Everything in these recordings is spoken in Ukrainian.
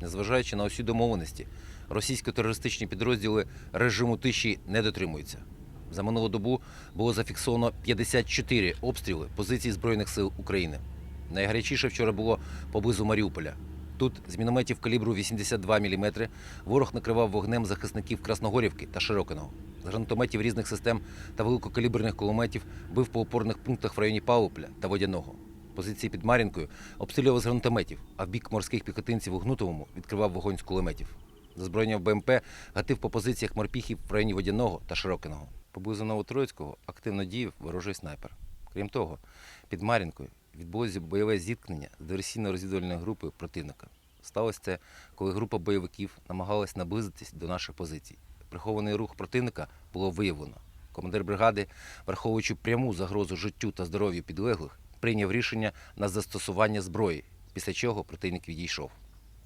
Незважаючи на усі домовленості, російсько-терористичні підрозділи режиму тиші не дотримуються. За минулу добу було зафіксовано 54 обстріли позицій Збройних сил України. Найгарячіше вчора було поблизу Маріуполя. Тут з мінометів калібру 82 мм ворог накривав вогнем захисників Красногорівки та Широкиного. З гранатометів різних систем та великокаліберних кулеметів бив по опорних пунктах в районі Павлопля та Водяного. Позиції під Мар'їнкою обстрілював з гранатометів, а в бік морських піхотинців у Гнутовому відкривав вогонь з кулеметів. Зазброєння в БМП гатив по позиціях морпіхів в районі Водяного та Широкиного. Поблизу Новотроїцького активно діяв ворожий снайпер. Крім того, під Мар'їнкою відбулося бойове зіткнення з диверсійно-розвідувальною групою противника. Сталося це, коли група бойовиків намагалась наблизитись до наших позицій. Прихований рух противника було виявлено. Командир бригади, враховуючи пряму загрозу життю та здоров'ю підлеглих, прийняв рішення на застосування зброї, після чого противник відійшов.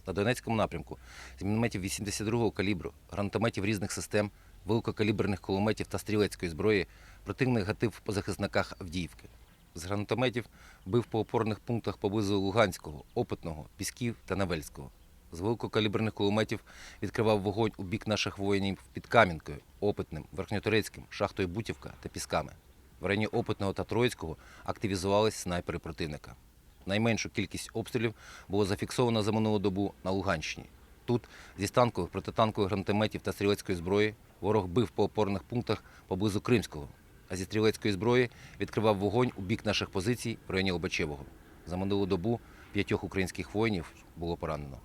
На Донецькому напрямку з мінометів 82-го калібру, гранатометів різних систем, великокаліберних кулеметів та стрілецької зброї противник гатив по захисниках Авдіївки. З гранатометів бив по опорних пунктах поблизу Луганського, Опитного, Пісків та Невельського. З великокаліберних кулеметів відкривав вогонь у бік наших воїнів під Кам'янкою, Опитним, Верхньоторецьким, Шахтою Бутівка та Пісками. В районі Опитного та Троїцького активізувались снайпери противника. Найменшу кількість обстрілів було зафіксовано за минулу добу на Луганщині. Тут зі станкових протитанкових гранатометів та стрілецької зброї ворог бив по опорних пунктах поблизу Кримського, а зі стрілецької зброї відкривав вогонь у бік наших позицій в районі Лобачевого. За минулу добу п'ятьох українських воїнів було поранено.